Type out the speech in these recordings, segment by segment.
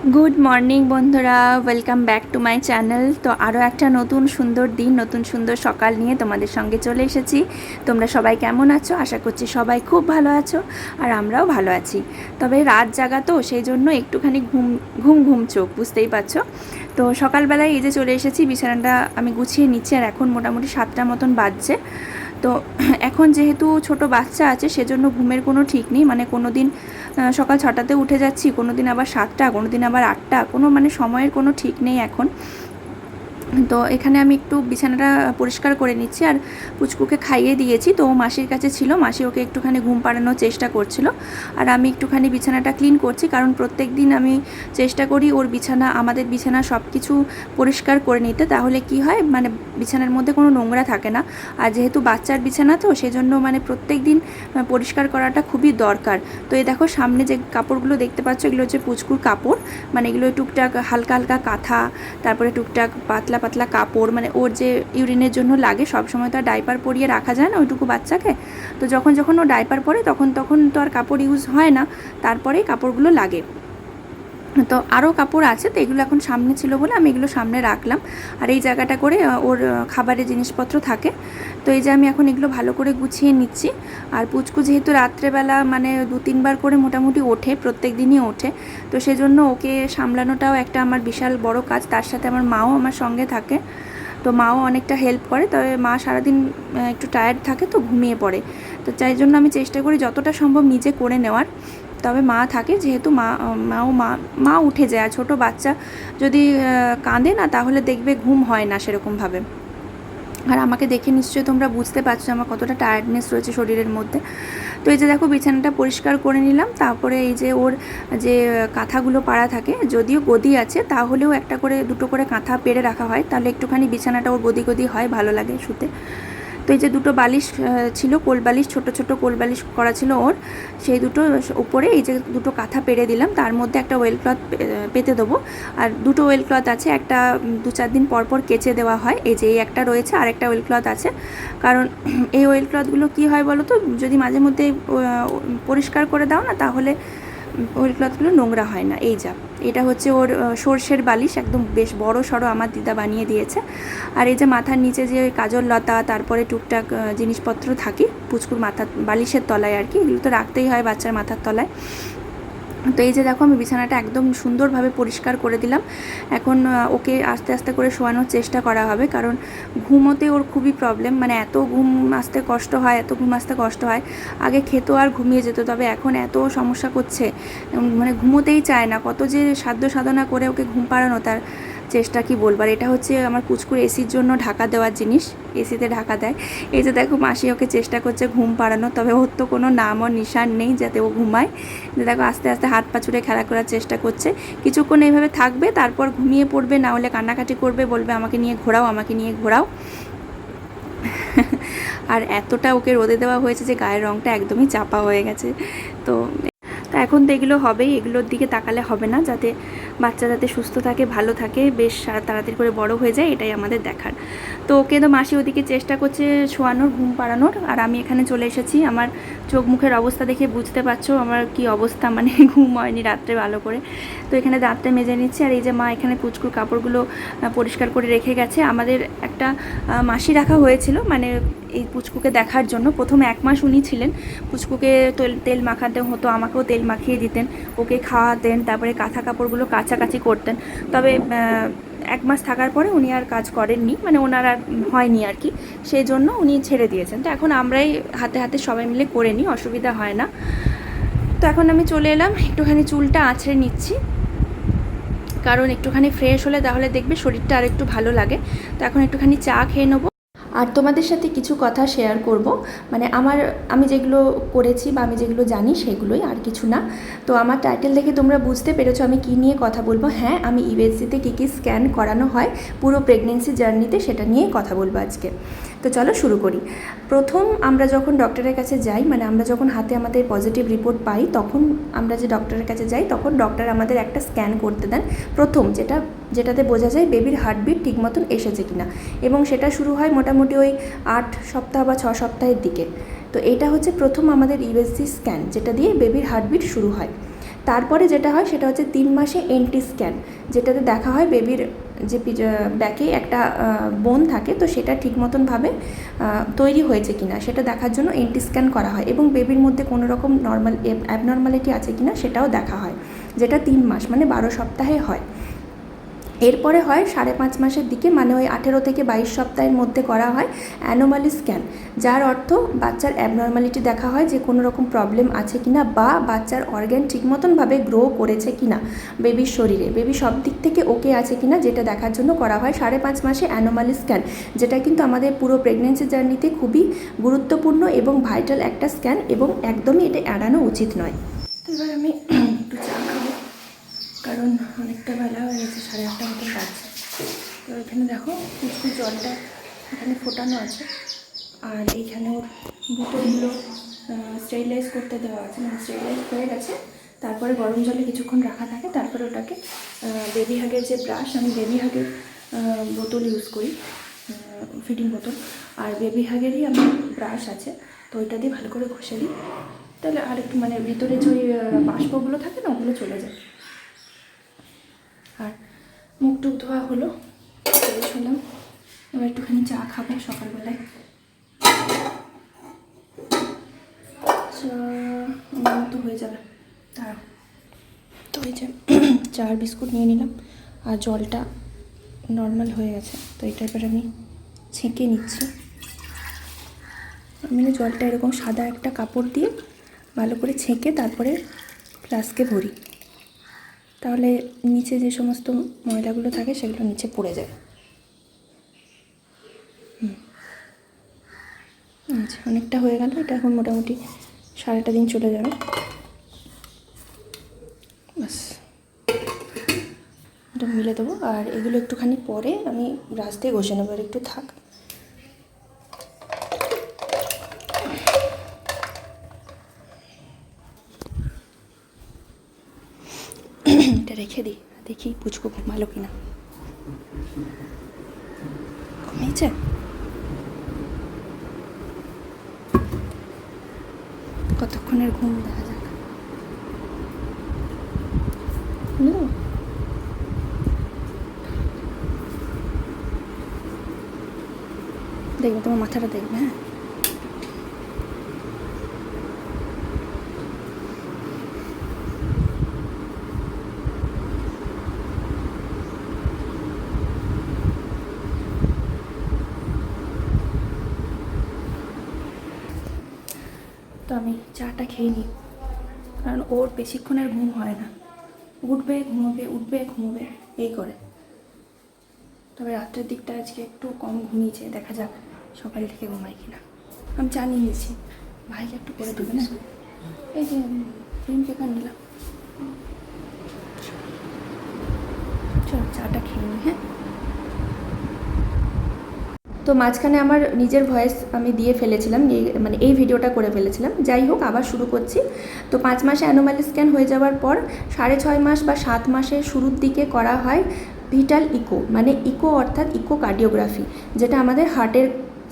Good morning বন্ধুরা। Welcome back to my channel তো আরও একটা নতুন সুন্দর দিন, নতুন সুন্দর সকাল নিয়ে তোমাদের সঙ্গে চলে এসেছি। তোমরা সবাই কেমন আছো? আশা করছি সবাই খুব ভালো আছো আর আমরাও ভালো আছি। তবে রাত জাগা তো, সেই জন্য একটুখানি ঘুম ঘুম ঘুম চোখ, বুঝতেই পারছ? তো সকালবেলায় এই যে চলে এসেছি, বিছানাটা আমি গুছিয়ে নিচ্ছি আর এখন মোটামুটি সাতটা মতন বাজছে। তো এখন যেহেতু ছোট বাচ্চা আছে, সেজন্য ঘুমের কোনো ঠিক নেই। মানে কোনো দিন সকাল ছটাতে উঠে যাচ্ছি কোনো দিন আবার সাতটা কোনো দিন আবার আটটা, কোনো মানে সময়ের কোনো ঠিক নেই এখন। তো এখানে আমি একটু বিছানাটা পরিষ্কার করে নিচ্ছি আর পুচকুকে খাইয়ে দিয়েছি। তো ও মাসির কাছে ছিল, মাসি ওকে একটুখানি ঘুম পাড়ানোর চেষ্টা করছিল। আর আমি একটুখানি বিছানাটা ক্লিন করছি, কারণ প্রত্যেক দিন আমি চেষ্টা করি ওর বিছানা, আমাদের বিছানা সব কিছু পরিষ্কার করে নিতে। তাহলে কি হয় মানে বিছানার মধ্যে কোনো নোংরা থাকে না। আর যেহেতু বাচ্চার বিছানা তো, সেজন্য মানে প্রত্যেক দিন পরিষ্কার করাটা খুবই দরকার। তো এই দেখো, সামনে যে কাপড়গুলো দেখতে পাচ্ছ, এগুলো হচ্ছে পুচকুর কাপড়। মানে এগুলো টুকটাক হালকা হালকা কাঁথা, তারপরে টুকটাক পাতলা পাতলা কাপড় মানে ওর যে ইউরিনের জন্য লাগে, সব সময় তো আর ডাইপার পরিয়ে রাখা যায় না ওইটুকু বাচ্চাকে। তো যখন যখন ও ডাইপার পরে, তখন তখন তো আর কাপড় ইউজ হয় না। তারপরেই কাপড়গুলো লাগে। তো আরও কাপড় আছে, তো এগুলো এখন সামনে ছিল বলে আমি এগুলো সামনে রাখলাম। আর এই জায়গাটা করে ওর খাবারের জিনিসপত্র থাকে। তো এই যে আমি এখন এগুলো ভালো করে গুছিয়ে নিচ্ছি। আর পুচকু যেহেতু রাত্রেবেলা মানে দু তিনবার করে মোটামুটি ওঠে, প্রত্যেক দিনই ওঠে। তো সেজন্য ওকে সামলানোটাও একটা আমার বিশাল বড় কাজ। তার সাথে আমার মাও আমার সঙ্গে থাকে। তো মাও অনেকটা হেল্প করে। তবে মা সারাদিন একটু টায়ার্ড থাকে, তো ঘুমিয়ে পড়ে। তো তাই জন্য আমি চেষ্টা করি যতটা সম্ভব নিজে করে নেওয়ার। তবে মা থাকে, যেহেতু মা, মাও মা মা উঠে যায়। আর ছোটো বাচ্চা যদি কাঁদে না, তাহলে দেখবে ঘুম হয় না সেরকমভাবে। আর আমাকে দেখে নিশ্চয়ই তোমরা বুঝতে পারছ আমার কতটা টায়ার্ডনেস রয়েছে শরীরের মধ্যে। তো এই যে দেখো, বিছানাটা পরিষ্কার করে নিলাম। তারপরে এই যে ওর যে কাঁথাগুলো পাড়া থাকে, যদিও গদি আছে, তাহলেও একটা করে, দুটো করে কাঁথা পেরে রাখা হয়। তাহলে একটুখানি বিছানাটা ওর গদি গদি হয়, ভালো লাগে শুতে। তো এই যে দুটো বালিশ ছিল, কোল বালিশ, ছোট ছোট কোল বালিশ করা ছিল ওর, সেই দুটো উপরে এই যে দুটো কাঁথা পেরে দিলাম, তার মধ্যে একটা ওয়েল ক্লথ পেতে দেবো। আর দুটো ওয়েল ক্লথ আছে, একটা দু চার দিন পর পর কেচে দেওয়া হয়, এই যে এই একটা রয়েছে, আর একটা ওয়েল ক্লথ আছে। কারণ এই ওয়েল ক্লথগুলো কী হয় বলো তো, যদি মাঝে মধ্যে পরিষ্কার করে দাও না, তাহলে ওয়েল ক্লথগুলো নোংরা হয় না, এই যা। এটা হচ্ছে ওর সর্ষের বালিশ, একদম বেশ বড় সড়ো আমার দিদা বানিয়ে দিয়েছে। আর এই যে মাথার নিচে যে কাজল লতা, তারপরে টুকটাক জিনিসপত্র থাকে, পুচকুর মাথা বালিশের তলায় আর কি, এগুলো তো রাখতেই হয় বাচ্চার মাথার তলায়। তো এই যে দেখো আমি বিছানাটা একদম সুন্দরভাবে পরিষ্কার করে দিলাম। এখন ওকে আস্তে আস্তে করে শোয়ানোর চেষ্টা করা হবে কারণ ঘুমোতে ওর খুবই প্রবলেম মানে এত ঘুম আসতে কষ্ট হয়, এত ঘুম আসতে কষ্ট হয়। আগে খেত আর ঘুমিয়ে যেত, তবে এখন এত সমস্যা করছে। মানে ঘুমোতেই চায় না, কত যে সাধ্য সাধনা করে ওকে ঘুম পাড়ানো তার। চেষ্টা কি বলবার? এটা হচ্ছে আমার কুচকুর এসির জন্য ঢাকা দেওয়ার জিনিস, এসিতে ঢাকা দেয়। এই যে দেখো, মাসি ওকে চেষ্টা করছে ঘুম পাড়ানো, তবে ওর তো কোনো নাম ও নিশান নেই যাতে ও ঘুমায়। যে দেখো, আস্তে আস্তে হাত পা ছুড়ে খেলা করার চেষ্টা করছে। কিছুক্ষণ এইভাবে থাকবে, তারপর ঘুমিয়ে পড়বে, না হলে কান্নাকাটি করবে, বলবে আমাকে নিয়ে ঘোরাও, আমাকে নিয়ে ঘোরাও। আর এতটা ওকে রোদে দেওয়া হয়েছে যে গায়ের রঙটা একদমই চাপা হয়ে গেছে। তো তা এখন তো এগুলো হবেই, এগুলোর দিকে তাকালে হবে না, যাতে বাচ্চা যাতে সুস্থ থাকে, ভালো থাকে, বেশ তাড়াতাড়ি করে বড় হয়ে যায়, এটাই আমাদের দেখার। তো ওকে তো মাসি ওদিকে চেষ্টা করছে শোয়ানোর, ঘুম পাড়ানোর, আর আমি এখানে চলে এসেছি। আমার চোখ মুখের অবস্থা দেখে বুঝতে পারছ, আমার কি অবস্থা মানে ঘুম হয়নি রাত্রে ভালো করে। তো এখানে দাঁতটা মেজে নিচ্ছি, আর এই যে মা এখানে পুচকুর কাপড়গুলো পরিষ্কার করে রেখে গেছে। আমাদের একটা মাসি রাখা হয়েছিল মানে এই পুচকুকে দেখার জন্য। প্রথম এক মাস উনি ছিলেন। পুচকুকে তেল তেল মাখাতে হতো, আমাকেও তেল মাখিয়ে দিতেন, ওকে খাওয়াতেন, তারপরে কাঁথা কাপড়গুলো কাছাকাছি করতেন। তবে এক মাস থাকার পরে উনি আর কাজ করেননি মানে ওনার আর হয়নি আর কি। সেই জন্য উনি ছেড়ে দিয়েছেন। তো এখন আমরাই হাতে হাতে সবাই মিলে করে নিই, অসুবিধা হয় না। তো এখন আমি চলে এলাম, একটুখানি চুলটা আঁচড়ে নিচ্ছি। কারণ একটুখানি ফ্রেশ হলে তাহলে দেখবে শরীরটা আর একটু ভালো লাগে। তো এখন একটুখানি চা খেয়ে নেব। আর তোমাদের সাথে কিছু কথা শেয়ার করব। মানে আমার, আমি যেগুলো করেছি বা আমি যেগুলো জানি সেগুলোই আর কিছু না। তো আমার টাইটেল দেখে তোমরা বুঝতে পেরেছ আমি কি নিয়ে কথা বলব। হ্যাঁ আমি ইউএসসিতে কী কী স্ক্যান করানো হয়, পুরো প্রেগনেন্সি জার্নিতে সেটা নিয়ে কথা বলব আজকে। তো চলো শুরু করি। প্রথম আমরা যখন ডক্টরের কাছে যাই মানে আমরা যখন হাতে আমাদের পজিটিভ রিপোর্ট পাই, তখন আমরা যে ডক্টরের কাছে যাই, তখন ডক্টর আমাদের একটা স্ক্যান করতে দেন। প্রথম যেটা, যেটাতে বোঝা যায় বেবির হার্টবিট ঠিক মতন এসেছে কিনা। এবং সেটা শুরু হয় মোটামুটি ওই আট সপ্তাহ বা ছ সপ্তাহের দিকে। তো এটা হচ্ছে প্রথম আমাদের ইউএসজি স্ক্যান যেটা দিয়ে বেবির হার্টবিট শুরু হয়। তারপরে যেটা হয় সেটা হচ্ছে তিন মাসে এন্টি স্ক্যান যেটাতে দেখা হয় বেবির যে ব্যাকে একটা বোন থাকে, তো সেটা ঠিক মতনভাবে তৈরি হয়েছে কিনা, সেটা দেখার জন্য এন্টি স্ক্যান করা হয় এবং বেবির মধ্যে কোনো রকম নর্মাল অ্যাবনর্মালিটি আছে কিনা সেটাও দেখা হয়, যেটা তিন মাস মানে বারো সপ্তাহে হয়। এরপরে হয় সাড়ে পাঁচ মাসের দিকে মানে ওই আঠেরো থেকে বাইশ সপ্তাহের মধ্যে করা হয় অ্যানোমালি স্ক্যান। যার অর্থ বাচ্চার অ্যাবনর্মালিটি দেখা হয় যে কোনো রকম প্রবলেম আছে কিনা বা বাচ্চার অর্গ্যান ঠিক মতনভাবে গ্রো করেছে কিনা বেবির শরীরে। বেবি সব দিক থেকে ওকে আছে কিনা যেটা দেখার জন্য করা হয় সাড়ে পাঁচ মাসে অ্যানোমালি স্ক্যান, যেটা কিন্তু আমাদের পুরো প্রেগনেন্সি জার্নিতে খুবই গুরুত্বপূর্ণ এবং ভাইটাল একটা স্ক্যান এবং একদমই এটা এড়ানো উচিত নয়। এবার আমি কারণ অনেকটা বেলা হয়ে গেছে, সাড়ে আটটা মতো বাজছে। তো এখানে দেখো কিছু জলটা এখানে ফোটানো আছে, আর এইখানে ওর বোতলগুলো স্টেরিলাইজ করতে দেওয়া আছে। মানে স্টেরিলাইজ হয়ে গেছে, তারপরে গরম জলে কিছুক্ষণ রাখা থাকে, তারপরে ওটাকে বেবি হাগের যে ব্রাশ আমি বেবি হাগের বোতল ইউজ করি ফিটিং বোতল। আর বেবি হাগেরই আমার ব্রাশ আছে, তো ওইটা দিয়ে ভালো করে ঘষে দিই। তাহলে আর একটু মানে ভিতরে যে ওই বাষ্পগুলো থাকে না, ওগুলো চলে যায়। মুখ টুক ধোয়া হলো। শুনলাম এবার একটুখানি চা খাব সকালবেলায়। চা আমার হয়ে যাবে। তারা তো এই যে চা আর বিস্কুট নিয়ে নিলাম। আর জলটা নর্মাল হয়ে গেছে। তো এটা এবার আমি ছেঁকে নিচ্ছি। আমি জলটা এরকম সাদা একটা কাপড় দিয়ে ভালো করে ছেঁকে তারপরে ফ্লাস্কে ভরি। তাহলে নিচে যে সমস্ত ময়লাগুলো থাকে সেগুলো নিচে পড়ে যায়। আচ্ছা অনেকটা হয়ে গেল, এটা এখন মোটামুটি সারাটা দিন চলে যাবে। ব্যাস। এটা মিলে দেবো। আর এগুলো একটুখানি পরে আমি দিয়ে ঘষে নেব, আর একটু থাক। এটা রেখে দিই, দেখি পুচকু ঘুমালো কিনা। ঘুমিয়েছে কতক্ষণের ঘুম, দেখা যাক। দেখবে, তোমার মাথাটা দেখবে হ্যাঁ? তো আমি চাটা খেয়ে নিই। কারণ ওর বেশিক্ষণের ঘুম হয় না। উঠবে, ঘুমোবে উঠবে, ঘুমোবে, এই করে। তবে রাত্রের দিকটা আজকে একটু কম ঘুমিয়েছে, দেখা যাক সকাল থেকে ঘুমাই কিনা। আমি চা নিয়ে নিয়েছি ভাইকে একটু করে দেবে না? এই যে ক্রিম পেপার নিলাম। চল চাটা খেয়ে নিই হ্যাঁ? তো মাঝখানে আমার নিজের ভয়েস আমি দিয়ে ফেলেছিলাম মানে এই ভিডিওটা করে ফেলেছিলাম। যাই হোক, আবার শুরু করছি। তো পাঁচ মাসে অ্যানোমালি স্ক্যান হয়ে যাওয়ার পর সাড়ে ছয় মাস বা সাত মাসের শুরুর দিকে করা হয় ভিটাল ইকো মানে ইকো অর্থাৎ ইকো কার্ডিওগ্রাফি যেটা আমাদের হার্টের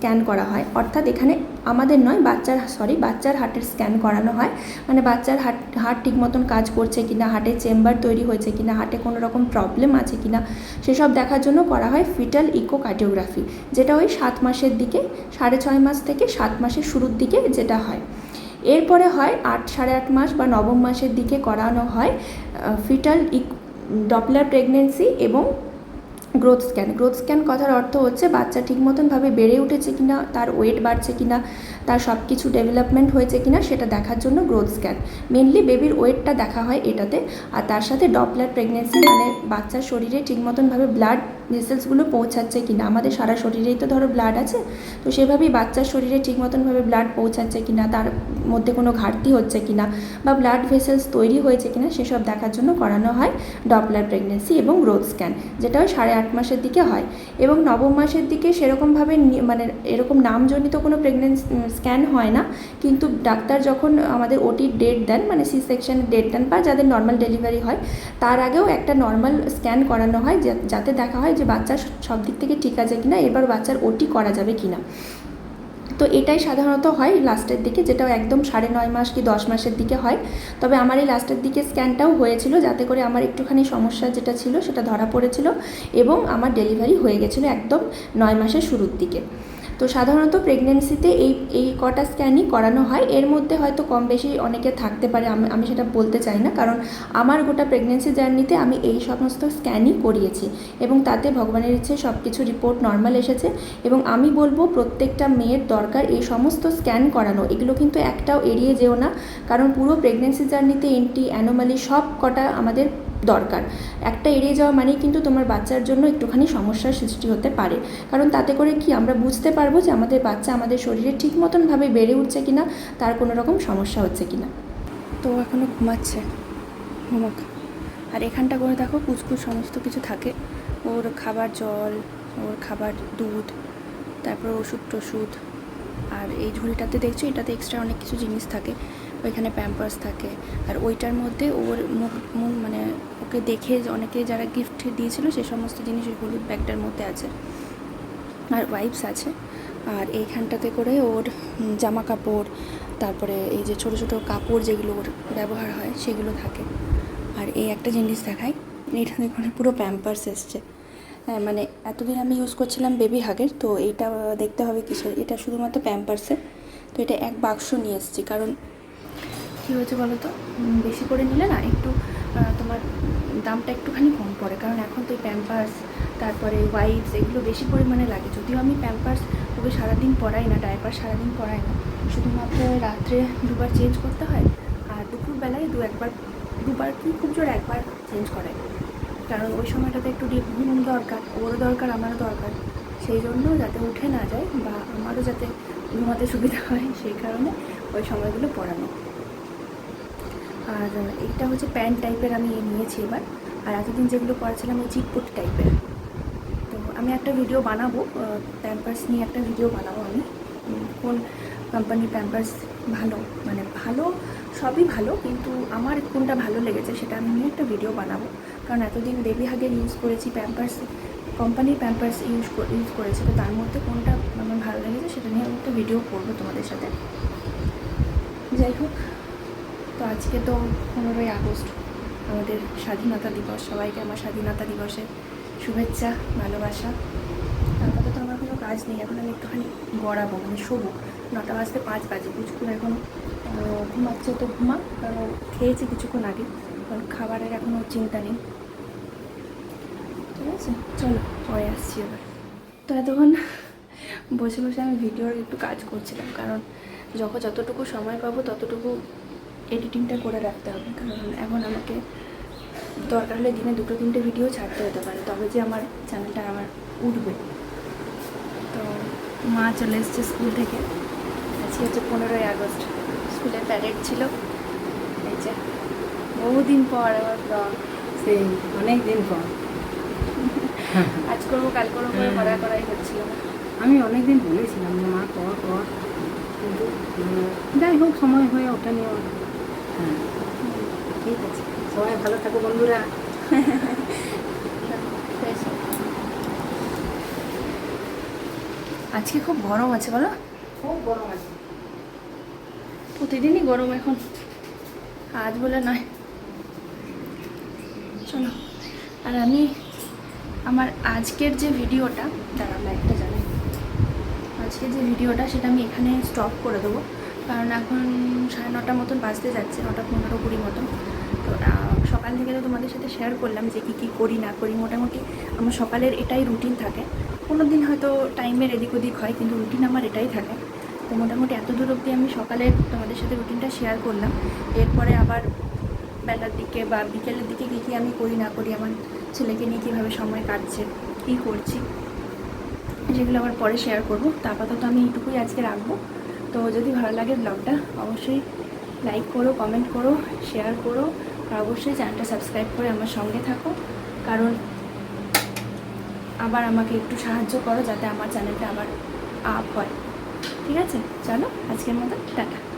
স্ক্যান করা হয়। অর্থাৎ এখানে আমাদের নয়, বাচ্চার সরি বাচ্চার হার্টের স্ক্যান করানো হয়। মানে বাচ্চার হার্ট হার্ট ঠিক মতন কাজ করছে কিনা, হার্টের চেম্বার তৈরি হয়েছে কিনা, হার্টে কোনো রকম প্রবলেম আছে কিনা, সেসব দেখার জন্য করা হয় ফিটাল ইকো কার্ডিওগ্রাফি যেটা ওই সাত মাসের দিকে, সাড়ে ছয় মাস থেকে সাত মাসের শুরুর দিকে যেটা হয়। এরপরে হয় আট, সাড়ে আট মাস বা নবম মাসের দিকে করানো হয় ফিটাল ইক ডপলার প্রেগনেন্সি এবং গ্রোথ স্ক্যান গ্রোথ স্ক্যান কথার অর্থ হচ্ছে বাচ্চা ঠিক মতনভাবে বেড়ে উঠেছে কি না তার ওয়েট বাড়ছে কি না তার সব কিছু ডেভেলপমেন্ট হয়েছে কি না সেটা দেখার জন্য গ্রোথ স্ক্যান মেনলি বেবির ওয়েটটা দেখা হয় এটাতে, আর তার সাথে ডপলার প্রেগনেন্সি মানে বাচ্চার শরীরে ঠিক মতনভাবে ব্লাড ভেসেলসগুলো পৌঁছাচ্ছে কি না আমাদের সারা শরীরেই তো ধরো ব্লাড আছে, তো সেভাবেই বাচ্চার শরীরে ঠিক মতনভাবে ব্লাড পৌঁছাচ্ছে কি না তার মধ্যে কোনো ঘাটতি হচ্ছে কি না বা ব্লাড ভেসেলস তৈরি হয়েছে কি না সেসব দেখার জন্য করানো হয় ডপলার প্রেগনেন্সি এবং গ্রোথ স্ক্যান যেটা সাড়ে আট মাসের দিকে হয়। এবং নবম মাসের দিকে সেরকমভাবে মানে এরকম নামজনিত কোনো প্রেগনেন্সি স্ক্যান হয় না। কিন্তু ডাক্তার যখন আমাদের ওটির ডেট দেন মানে সি সেকশনের ডেট দেন বা যাদের নর্মাল ডেলিভারি হয়, তার আগেও একটা নর্মাল স্ক্যান করানো হয় যাতে দেখা হয় যে বাচ্চা সব দিক থেকে ঠিক আছে কিনা এবার বাচ্চার ওটি করা যাবে কিনা। তো এটাই সাধারণত হয় লাস্টের দিকে যেটা একদম সাড়ে নয় মাস কি দশ মাসের দিকে হয়। তবে আমার এই লাস্টের দিকে স্ক্যানটাও হয়েছিল, যাতে করে আমার একটুখানি সমস্যা যেটা ছিল সেটা ধরা পড়েছিল এবং আমার ডেলিভারি হয়ে গেছিল একদম নয় মাসের শুরুর দিকে। তো সাধারণত প্রেগনেন্সিতে এই এই কটা স্ক্যানই করানো হয়। এর মধ্যে হয়তো কম বেশি অনেকে থাকতে পারে, আমি আমি সেটা বলতে চাই না। কারণ আমার গোটা প্রেগনেন্সি জার্নিতে আমি এই সমস্ত স্ক্যানই করিয়েছি এবং তাতে ভগবানের ইচ্ছে সব কিছু রিপোর্ট নর্মাল এসেছে এবং আমি বলব প্রত্যেকটা মেয়ের দরকার এই সমস্ত স্ক্যান করানো। এগুলো কিন্তু একটাও এড়িয়ে যেও না। কারণ পুরো প্রেগনেন্সি জার্নিতে এন্টি অ্যানোমালি সব কটা আমাদের দরকার। একটা এড়িয়ে যাওয়া মানেই কিন্তু তোমার বাচ্চার জন্য একটুখানি সমস্যার সৃষ্টি হতে পারে। কারণ তাতে করে কি আমরা বুঝতে পারব যে আমাদের বাচ্চা আমাদের শরীরে ঠিক মতনভাবে বেড়ে উঠছে কিনা, তার কোনো রকম সমস্যা হচ্ছে কিনা। তো এখনও ঘুমাচ্ছে। ঘুমাক। আর এখানটা করে দেখো কুচকুচ সমস্ত কিছু থাকে। ওর খাবার জল, ওর খাবার দুধ, তারপর ওষুধ টষুধ। আর এই ঝুড়িটাতে দেখছ এটাতে এক্সট্রা অনেক কিছু জিনিস থাকে। ওইখানে প্যাম্পার্স থাকে। আর ওইটার মধ্যে ওর মুখ মুখ ওকে দেখে অনেকে যারা গিফট দিয়েছিল সে সমস্ত জিনিস ওই হলুদ ব্যাগটার মধ্যে আছে। আর ওয়াইপস আছে। আর এইখানটাতে করে ওর জামা কাপড় তারপরে এই যে ছোট ছোট কাপড় যেগুলো ওর ব্যবহার হয় সেগুলো থাকে। আর এই একটা জিনিস দেখাই, এটা দেখুন, পুরো প্যাম্পার্স এসছে। হ্যাঁ মানে এতদিন আমি ইউজ করছিলাম বেবি হাগের তো এইটা দেখতে হবে কিসের? এটা শুধুমাত্র প্যাম্পার্সের তো এটা এক বাক্স নিয়ে এসেছি, কারণ কী হয়েছে বলো তো? বেশি করে নিলে না একটু তোমার দামটা একটুখানি কম পড়ে। কারণ এখন তো প্যাম্পার্স তারপরে ওয়াইপস এগুলো বেশি পরিমাণে লাগে। যদিও আমি প্যাম্পার্স ওকে সারাদিন পরাই না ডাইপার সারাদিন পরাই না। শুধুমাত্র রাত্রে দুবার চেঞ্জ করতে হয় আর দুপুরবেলায় দু একবার, দুবার কি খুব জোর একবার চেঞ্জ করাই। কারণ ওই সময়টাতে একটু ঘুম দরকার, ওরও দরকার, আমারও দরকার। সেই জন্য যাতে উঠে না যায় বা আমারও যাতে ঘুমাতে সুবিধা হয়, সেই কারণে ওই সময়গুলো পড়ানো। আর এটা হচ্ছে প্যান্ট টাইপের আমি নিয়েছি এবার। আর এতদিন যেগুলো পড়াছিলাম ওই চিটপুট টাইপের। তো আমি একটা ভিডিও বানাবো প্যাম্পার্স নিয়ে একটা ভিডিও বানাবো আমি। কোন কোম্পানির প্যাম্পার্স ভালো? মানে ভালো, সবই ভালো, কিন্তু আমার কোনটা ভালো লেগেছে সেটা আমি নিয়ে একটা ভিডিও বানাবো। কারণ এতদিন বেবি হাগের ইউজ করেছি প্যাম্পার্স কোম্পানির প্যাম্পার্স ইউজ ইউজ করেছি। তো তার মধ্যে কোনটা আমার ভালো লেগেছে সেটা নিয়ে আমি একটা ভিডিও করব তোমাদের সাথে। যাই হোক তো আজকে তো পনেরোই আগস্ট, আমাদের স্বাধীনতা দিবস, সবাইকে আমার স্বাধীনতা দিবসের শুভেচ্ছা, ভালোবাসা। আপাতত আমার কোনো কাজ নেই, এখন আমি একটুখানি গড়াবো মানে শোবো। নটা বাজতে পাঁচ বাজে কিছুক্ষণ এখন ঘুমাচ্ছে তো ঘুমা, কারণ খেয়েছি কিছুক্ষণ আগে, কারণ খাবারের এখনও চিন্তা নেই। ঠিক আছে, চলো, পরে আসছি এবার। তো এতক্ষণ বসে বসে আমি ভিডিওর একটু কাজ করছিলাম, কারণ যখন যতটুকু সময় পাবো ততটুকু এডিটিংটা করে রাখতে হবে কারণ এখন আমাকে দরকার হলে দিনে দুটো তিনটে ভিডিও ছাড়তে হতে পারে তবে যে আমার চ্যানেলটা আমার উঠবে। তো মা চলে এসছে স্কুল থেকে আজকে হচ্ছে পনেরোই আগস্ট স্কুলে প্যারেড ছিল। এই যে বহুদিন পর আবার vlog। সেই অনেক দিন পর। আজ করব কাল করব করে করা করাই হচ্ছিল। আমি অনেক দিন বলেছিলাম যে মা কর কর। কিন্তু যাই হোক সময় হয়ে ওঠেনি ওর। ঠিক আছে সবাই ভালো থাকো বন্ধুরা আজকে খুব গরম আছে বলো? খুব গরম আছে প্রতিদিনই গরম এখন। আজ বলে নয়। চলো। আর আমি আমার আজকের যে ভিডিওটা দাঁড়াম একটা জানাই আজকের যে ভিডিওটা, সেটা আমি এখানে স্টপ করে দেবো। কারণ এখন সাড়ে নটার মতন বাজতে যাচ্ছে, নটা পনেরো কুড়ি মতন। তো সকাল থেকে তো তোমাদের সাথে শেয়ার করলাম যে কী কী করি, না করি। মোটামুটি আমার সকালের এটাই রুটিন থাকে। কোনো দিন হয়তো টাইমের এদিক ওদিক হয়, কিন্তু রুটিন আমার এটাই থাকে। তো, মোটামুটি এত দূর অবধি আমি সকালে তোমাদের সাথে রুটিনটা শেয়ার করলাম। এরপরে আবার বেলার দিকে বা বিকেলের দিকে কী কী আমি করি, না করি, আমার ছেলেকে নিয়ে কীভাবে সময় কাটছে, কী করছি যেগুলো আবার পরে শেয়ার করব। তো, আপাতত আমি এইটুকুই আজকে রাখব। তো যদি ভালো লাগে ব্লগটা, অবশ্যই লাইক করো কমেন্ট করো শেয়ার করো, আর অবশ্যই চ্যানেলটা সাবস্ক্রাইব করে আমার সঙ্গে থাকো। কারণ আবার আমাকে একটু সাহায্য করো যাতে আমার চ্যানেলটা আবার আপ হয়। ঠিক আছে? চলো, আজকের মতো, টাটা।